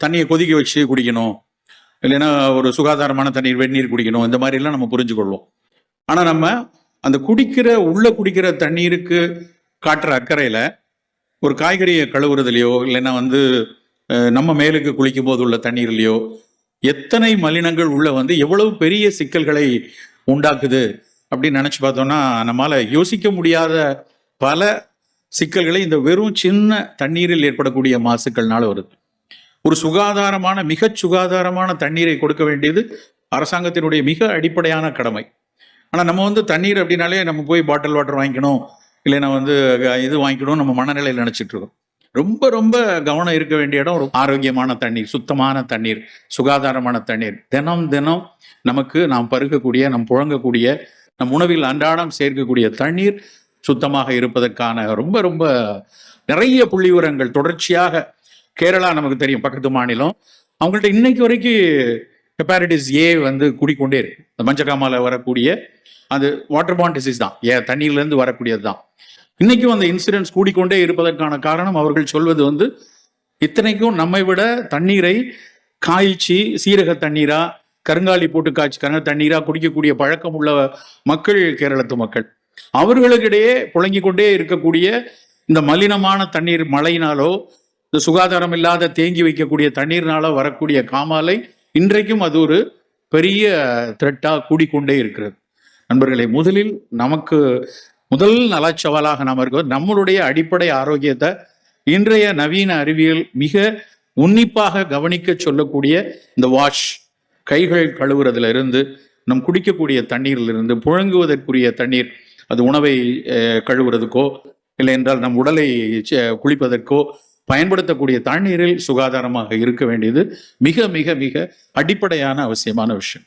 தண்ணியை கொதிக்க வச்சு குடிக்கணும். இல்லைன்னா ஒரு சுகாதாரமான தண்ணீர் வெந்நீர் குடிக்கணும். இந்த மாதிரிலாம் நம்ம புரிஞ்சுக்கொள்வோம். ஆனால் நம்ம அந்த குடிக்கிற உள்ள குடிக்கிற தண்ணீருக்கு காட்டுற அக்கறையில் ஒரு காய்கறியை கழுவுறதுலையோ இல்லைன்னா வந்து நம்ம மேலுக்கு குளிக்கும் போது உள்ள தண்ணீர்லையோ எத்தனை மலினங்கள் உள்ள வந்து எவ்வளவு பெரிய சிக்கல்களை உண்டாக்குது அப்படின்னு நினச்சி பார்த்தோம்னா நம்மால் யோசிக்க முடியாத பல சிக்கல்களை இந்த வெறும் சின்ன தண்ணீரில் ஏற்படக்கூடிய மாசுக்கள்னால வருது. ஒரு சுகாதாரமான மிகச் சுகாதாரமான தண்ணீரை கொடுக்க வேண்டியது அரசாங்கத்தினுடைய மிக அடிப்படையான கடமை. ஆனால் நம்ம வந்து தண்ணீர் அப்படின்னாலே நம்ம போய் பாட்டில் வாட்டர் வாங்கிக்கணும் இல்லைன்னா வந்து இது வாங்கிக்கணும் நம்ம மனநிலையில் நினச்சிட்டு இருக்கோம். ரொம்ப ரொம்ப கவனம் இருக்க வேண்டிய இடம் ஒரு ஆரோக்கியமான தண்ணீர் சுத்தமான தண்ணீர் சுகாதாரமான தண்ணீர். தினம் தினம் நமக்கு நாம் பருகக்கூடிய நம் புழங்கக்கூடிய நம் உணவில் அன்றாடம் சேர்க்கக்கூடிய தண்ணீர் சுத்தமாக இருப்பதற்கான ரொம்ப ரொம்ப நிறைய புள்ளி விவரங்கள் தொடர்ச்சியாக கேரளா நமக்கு தெரியும் பக்கத்து மாநிலம். அவங்கள்ட்ட இன்னைக்கு வரைக்கும் ஹெப்பாரிட்டிஸ் ஏ வந்து கூடிக்கொண்டே இருக்கு. இந்த மஞ்சக்காமால வரக்கூடிய அது வாட்டர் பாண்ட் டிசீஸ் தான். ஏ தண்ணீர்லேருந்து வரக்கூடியது தான் இன்னைக்கும் அந்த இன்சிடென்ட்ஸ் கூடிக்கொண்டே இருப்பதற்கான காரணம் அவர்கள் சொல்வது வந்து இத்தனைக்கும் நம்மை விட தண்ணீரை காய்ச்சி சீரக தண்ணீரா கருங்காலி போட்டு காய்ச்சி கருங்க தண்ணீரா குடிக்கக்கூடிய பழக்கம் உள்ள மக்கள் கேரளத்து மக்கள். அவர்களுக்கிடையே புழங்கிக் கொண்டே இருக்கக்கூடிய இந்த மலினமான தண்ணீர் மழையினாலோ இந்த சுகாதாரம் இல்லாத தேங்கி வைக்கக்கூடிய தண்ணீர்னால வரக்கூடிய காமாலை இன்றைக்கும் அது ஒரு பெரிய த்ரெட்டா கூடிக்கொண்டே இருக்கிறது. நண்பர்களே முதலில் நமக்கு முதல் நலச்சவாலாக நாம் இருக்கிறது. நம்மளுடைய அடிப்படை ஆரோக்கியத்தை இன்றைய நவீன அறிவியல் மிக உன்னிப்பாக கவனிக்க சொல்லக்கூடிய இந்த வாஷ் கைகள் கழுவுறதுல இருந்து நம் குடிக்கக்கூடிய தண்ணீரிலிருந்து புழங்குவதற்குரிய தண்ணீர் அது உணவை கழுவுறதுக்கோ இல்லை என்றால் நம் உடலை குளிப்பதற்கோ பயன்படுத்தக்கூடிய தண்ணீரில் சுகாதாரமாக இருக்க வேண்டியது மிக மிக மிக அடிப்படையான அவசியமான விஷயம்.